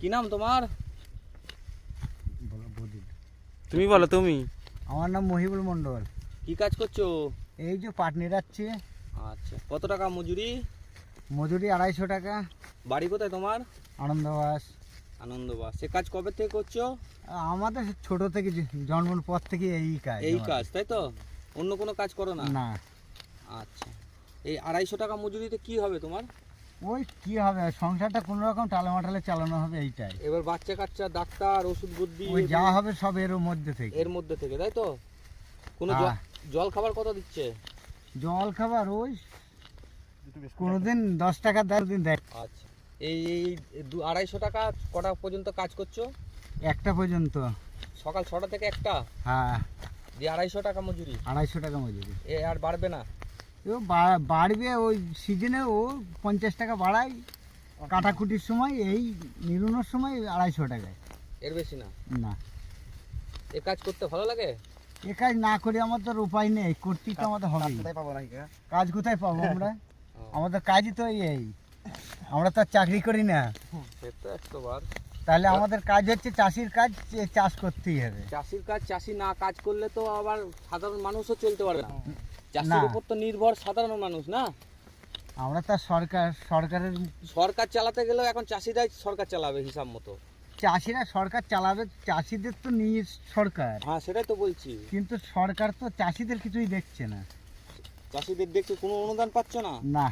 কি নাম তোমার? তুমি বলো তুমি? আমার নাম মহিবুল মণ্ডল। কি কাজ করছ? এই যে পাটনি যাচ্ছে আচ্ছা কত টাকা মজুরি? মজুরি আড়াইশো টাকা। বাড়ি কোথায় তোমার? আনন্দবাস। আনন্দবাস। সে কাজ কবে থেকে করছ? আমাদের ছোট থেকে যে- জন্মের পর থেকে এই কাজ এই কাজ তাই তো? অন্য কোনো কাজ করো না? না। আচ্ছা। এই আড়াইশো টাকা মজুরিতে কি হবে তোমার? ওই কি হবে? সংসারটা কোনো রকম টালেমাটালে চালানো হবে এইটাই। এবার বাচ্চা কাচ্চা ডাক্তার ওষুধ বুদ্ধি ওই যা হবে সব এর মধ্যে থেকে। এর মধ্যে থেকে তাই তো? কোনো হ্যাঁ। জল- জল খাবার কত দিচ্ছে? জল খাবার ওই কোনোদিন দশ টাকা দেয় দিন দেয় আচ্ছা। এই এই দু আড়াইশো টাকা কটা পর্যন্ত কাজ করছ? একটা পর্যন্ত। সকাল ছটা থেকে একটা? হ্যাঁ। দিয়ে আড়াইশো টাকা মজুরি? আড়াইশো টাকা মজুরি। এ আর বাড়বে না? ও বাড়বে ওই সিজনে ও পঞ্চাশ টাকা বাড়ায় কাটাকুটির সময় এই নিরুনোর সময় আড়াইশো টাকায়। এর বেশি না? না। এ কাজ করতে ভালো লাগে? এ কাজ না করে আমাদের উপায় নেই করতেই তো আমাদের হবে কাজ কোথায় পাবো আমরা? আমাদের কাজই তো এই। আমরা তো আর চাকরি করি না। তো তাহলে আমাদের কাজ হচ্ছে চাষির কাজ চাষ করতেই হবে। চাষির কাজ চাষি না কাজ করলে তো আবার সাধারণ মানুষও চলতে পারবে না। চাষের উপর তো নির্ভর সাধারণ মানুষ না? আমরা তো সরকার সরকারের সরকার চালাতে গেলেও এখন চাষিরাই সরকার চালাবে হিসাব মতো। চাষিরা সরকার চালাবে চাষিদের তো নিয়ে সরকার। হ্যাঁ সেটাই তো বলছি। কিন্তু সরকার তো চাষিদের কিছুই দেখছে না। চাষিদের দেখতে কোনো অনুদান পাচ্ছে না? না।